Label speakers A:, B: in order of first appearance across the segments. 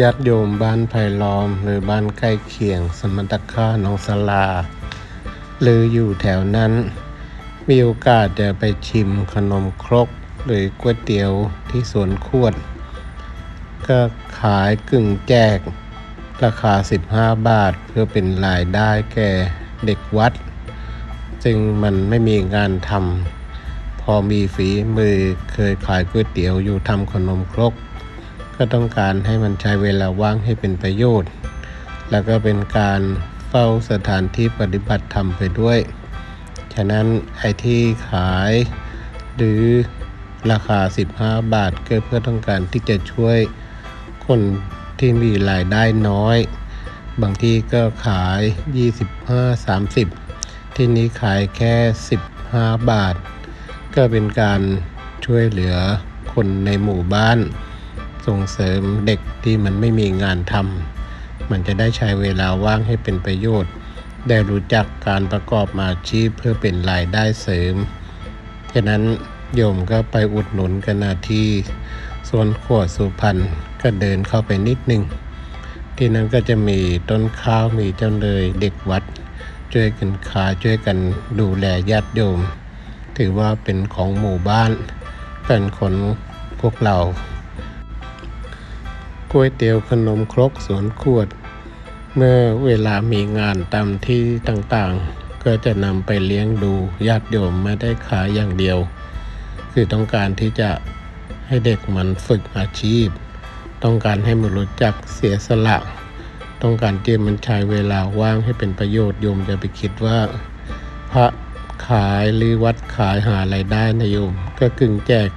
A: ญาติโยมบ้านไผ่ล้อม หรือบ้านใกล้เคียง สมณตค่าหนองสลา หรืออยู่แถวนั้น มีโอกาสจะไปชิมขนมครก หรือก๋วยเตี๋ยวที่สวนขวด ก็ขายกึ่งแจก ราคา 15 บาทเพื่อเป็นรายได้แก่เด็กวัด ซึ่งมันไม่มีงานทำพอมีฝีมือเคยขายก๋วยเตี๋ยวอยู่ทำขนมครก ก็ต้องการให้มันใช้เวลาว่างให้เป็นประโยชน์ แล้วก็เป็นการเฝ้าสถานที่ปฏิบัติธรรมไปด้วย ฉะนั้นไอ้ที่ขาย หรือราคา 15 บาทก็เพื่อต้องการที่จะช่วยคนที่มีรายได้น้อย บางที่ก็ขาย 25 30 ที่นี้ขายแค่ 15 บาท ก็เป็นการช่วยเหลือคนในหมู่บ้าน ส่งเสริมเด็กที่มันไม่มีงานทำมันจะได้ใช้เวลาว่างให้เป็นประโยชน์ ได้รู้จักการประกอบอาชีพเพื่อเป็นรายได้เสริมฉะนั้นโยมก็ไปอุดหนุนกันนาที่สวนขวดสุพรรณก็เดินเข้าไปนิดนึง ที่นั้นก็จะมีต้นข้าวมีเจ้าเลยเด็กวัด ช่วยกันขายช่วยกันดูแลญาติโยม ถือว่าเป็นของหมู่บ้านเป็นคนพวกเรา ก๋วยเตี๋ยวขนมครกสวนขวด เมื่อเวลามีงานตามที่ต่างๆ ก็จะนำไปเลี้ยงดูญาติโยมไม่ได้ขายอย่างเดียว คือต้องการที่จะให้เด็กมันฝึกอาชีพ ต้องการให้มันรู้จักเสียสละ ต้องการที่มันใช้เวลาว่างให้เป็นประโยชน์โยมจะไปคิดว่า พระขายหรือวัดขายหาไรายได้นะโยม ก็กึ่งแจก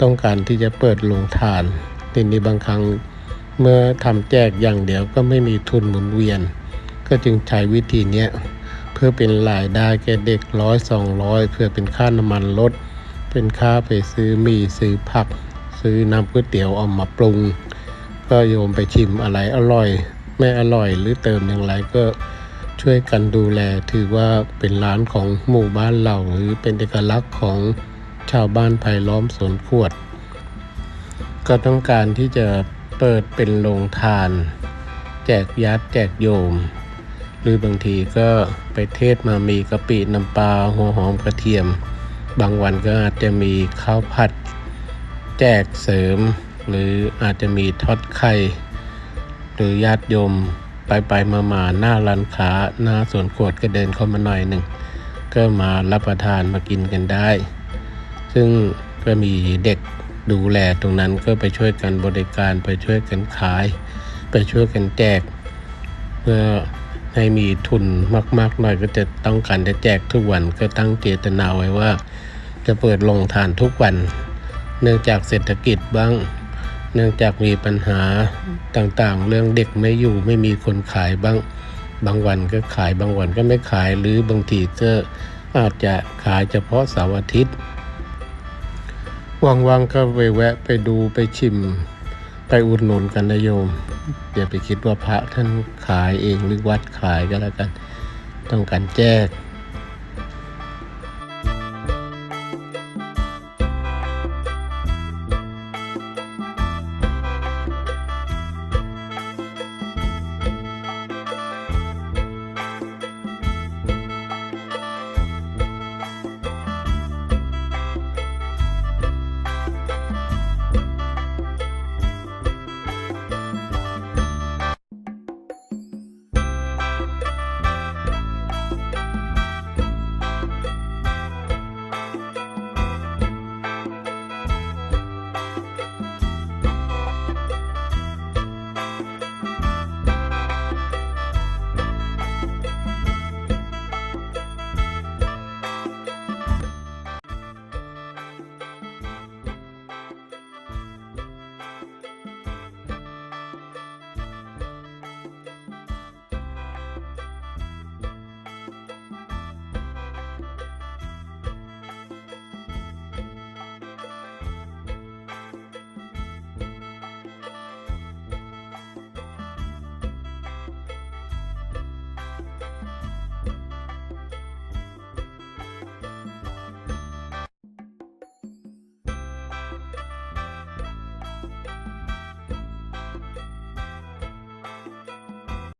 A: ต้องการที่จะเปิดโรงทานทีนี้บางครั้ง เมื่อทำแจกอย่างเดียวก็ไม่มีทุนหมุนเวียน ก็จึงใช้วิธีนี้เพื่อเป็นรายได้แก่เด็กร้อยสองร้อยเพื่อเป็นค่าน้ำมันรถเป็นค่าไปซื้อมีซื้อผัก ซื้อน้ำก๋วยเตี๋ยวเอามาปรุง ก็โยมไปชิมอะไรอร่อย ไม่อร่อยหรือเติมอย่างไรก็ช่วยกันดูแลถือว่าเป็นร้านของหมู่บ้านเราหรือเป็นเอกลักษณ์ของชาวบ้านไผ่ล้อมสวนขวด ก็ต้องการที่จะ เปิดเป็นโรงทาน แจกยัดแจกโยม หรือบางทีก็ไปเทศมามีกะปิน้ำปลาหัวหอมกระเทียม บางวันก็อาจจะมีข้าวผัด แจกเสริม หรืออาจจะมีทอดไข่ หรือญาติโยมไปไปมามาหน้าร้านค้าหน้าสวนขวดก็เดินเข้ามาหน่อยหนึ่งก็มารับประทานมากินกันได้ ซึ่งก็มีเด็ก ดูแลตรงนั้นก็ไปช่วยกันบริการไปช่วยกันขาย ไปช่วยกันแจก เพื่อให้มีทุนมาก ๆ หน่อยก็จะต้องการจะแจกทุกวันก็ตั้งเจตนาไว้ว่า จะเปิดลงทานทุกวัน เนื่องจากเศรษฐกิจบ้าง เนื่องจากมีปัญหาต่างๆ เรื่องเด็กไม่อยู่ไม่มีคนขายบ้าง บางวันก็ขายบางวันก็ไม่ขายหรือบางทีก็อาจจะขายเฉพาะเสาร์อาทิตย์ ว่างๆก็ไปแวะไปดูไปชิม ไปอุดหนุนกันนะโยมอย่าไปคิดว่าพระท่านขายเองหรือวัดขายก็แล้วกัน ต้องการแจก